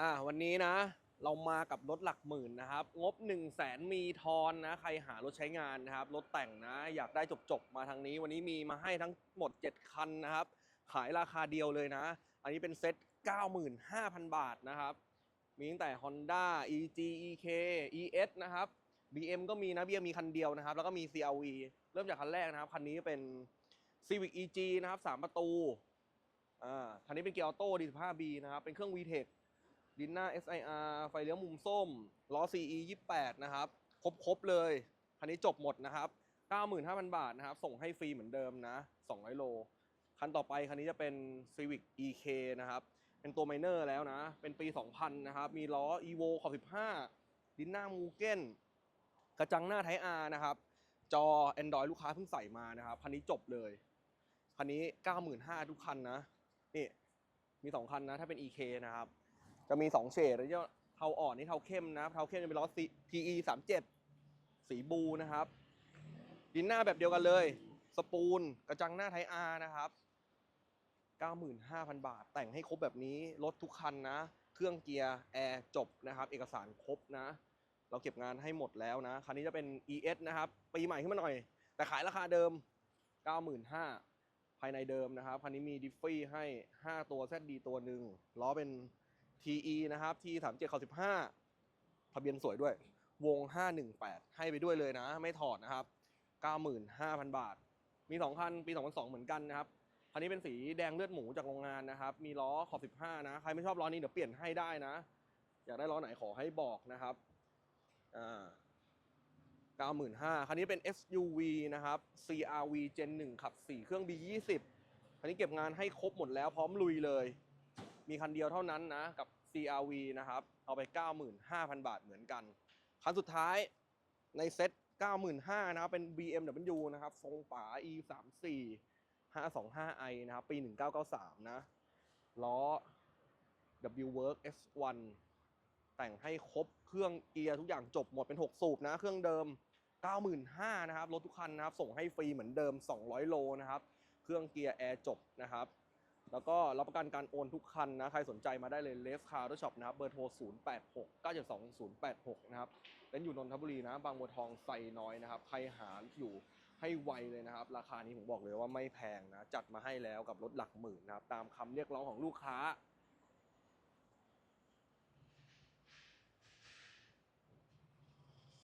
อ่าวันนี้นะ เรามากับรถหลักหมื่นนะครับ งบ 1 0 0 0 0แสนมีทอนนะ ใครหารถใช้งานนะครับ รถแต่งนะ อยากได้จบๆ มาทางนี้ วันนี้มีมาให้ทั้งหมด 7 คันนะครับ ขายราคาเดียวเลยนะ อันนี้เป็นเซ็ต95,000 บาทนะครับ มีตั้งแต่ Honda EG EK ES นะครับ BM ก็มีนะ BM มีคันเดียวนะครับ แล้วก็มี CRV เริ่มจากคันแรกนะครับ คันนี้เป็น Civic EG นะครับ 3 ประตู อ่า คันนี้เป็นเกียร์ออโต้ D15B นะครับ เป็นเครื่อง VTEC ดินหน้า SIR ไฟเลี้ยวมุมส้ม ล้อ CE 28 นะครับ ครบครบเลย คันนี้จบหมดนะครับ 95,000 บาทนะครับ ส่งให้ฟรีเหมือนเดิมนะ 200 โล คันต่อไปคันนี้จะเป็น Civic EK นะครับ เป็นตัวไมเนอร์แล้วนะ เป็นปี 2000 นะครับ มีล้อ Evo ขอบ15 ดินหน้ามูเก้น กระจังหน้าไทอานะครับ จอ Android ลูกค้าเพิ่งใส่มานะครับ คันนี้จบเลย คันนี้ 95,000 ทุกคันนะ นี่ มี 2 คันนะ ถ้าเป็น EK นะครับ จะมี2เฉดแล้วจะเทาอ่อนนี่เทาเข้มนะเทาเข้มจะเป็นล้อ PE 37สีบูนะครับดินหน้าแบบเดียวกันเลย สปูลกระจังหน้าไทอาร์นะครับ95,000 บาท แต่งให้ครบแบบนี้รถทุกคันนะ เครื่องเกียร์แอร์จบนะครับ เอกสารครบนะ เราเก็บงานให้หมดแล้วนะ คันนี้จะเป็น ES นะครับ ปีใหม่ขึ้นมาหน่อย แต่ขายราคาเดิม 95,000ภายในเดิมนะครับ คันนี้มีดิฟฟี่ให้ 5 ตัว ZD ตัวหนึ่งล้อเป็น TE นะครับ T 3 7 15ทะเบียนสวยด้วย วง 518 ให้ไปด้วยเลยนะ ไม่ถอดนะครับ 95,000 บาท มี 2 คัน ปี 2002 เหมือนกันนะครับ คันนี้เป็นสีแดงเลือดหมูจากโรงงานนะครับ มีล้อขอบ 15 นะ ใครไม่ชอบล้อนี้เดี๋ยวเปลี่ยนให้ได้นะ อยากได้ล้อไหนขอให้บอกนะครับ อ่า95,000คันนี้เป็น SUV นะครับ CRV Gen 1 ขับ 4 เครื่อง B20 คันนี้เก็บงานให้ครบหมดแล้วพร้อมลุยเลย มีคันเดียวเท่านั้นนะกับ CRV นะครับ เอาไป 95,000 บาทเหมือนกัน คันสุดท้ายในเซ็ต95,000นะครับ เป็น BMW นะครับ ทรงป๋า E34 525i นะครับ ปี 1993 นะ ล้อ W Work S1 แต่งให้ครบเครื่องเกียร์ทุกอย่างจบหมดเป็น 6 สูบนะ เครื่องเดิม 95,000นะครับ รถทุกคันนะครับ ส่งให้ฟรีเหมือนเดิม 200 โลนะครับ เครื่องเกียร์แอร์จบนะครับ แล้วก็รับประกันการโอนทุกคันนะใครสนใจมาได้เลยเลสคาร์ดช็อปนะครับเบอร์โทร 086 9 2 086 นะครับเล่นอยู่นนทบุรีนะบางบัวทองไซน้อยนะครับใครหาอยู่ให้ไวเลยนะครับ ราคานี้ผมบอกเลยว่าไม่แพงนะ จัดมาให้แล้วกับรถหลักหมื่นนะครับ ตามคำเรียกร้องของลูกค้า